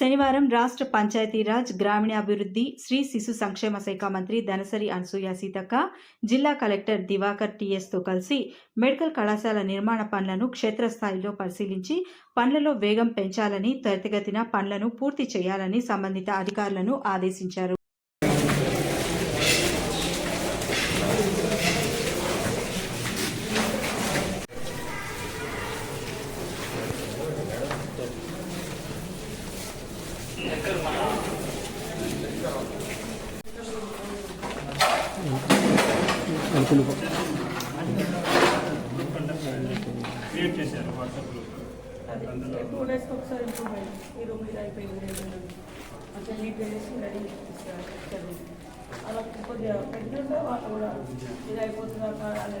శనివారం రాష్ట్ర పంచాయతీరాజ్ గ్రామీణాభివృద్ధి శ్రీ శిశు సంక్షేమ శాఖ మంత్రి ధనసరి అనసూయ సీతక్క జిల్లా కలెక్టర్ దివాకర్ టీఎస్తో కలిసి మెడికల్ కళాశాల నిర్మాణ పనులను క్షేత్రస్థాయిలో పరిశీలించి పనులలో వేగం పెంచాలని త్వరితగతిన పనులను పూర్తి చేయాలని సంబంధిత అధికారులను ఆదేశించారు. క్రియేట్ చేశారు వాట్సాప్ గ్రూప్ టూ డేస్కి ఒకసారి ఇంప్రూవ్మెంట్ ఈ రూమ్ ఇది అయిపోయింది లేదు మంచిగా చేసి రెడీ అలా కొద్దిగా పెట్టుకుంటే వాళ్ళు కూడా ఇది అయిపోతుందా అనే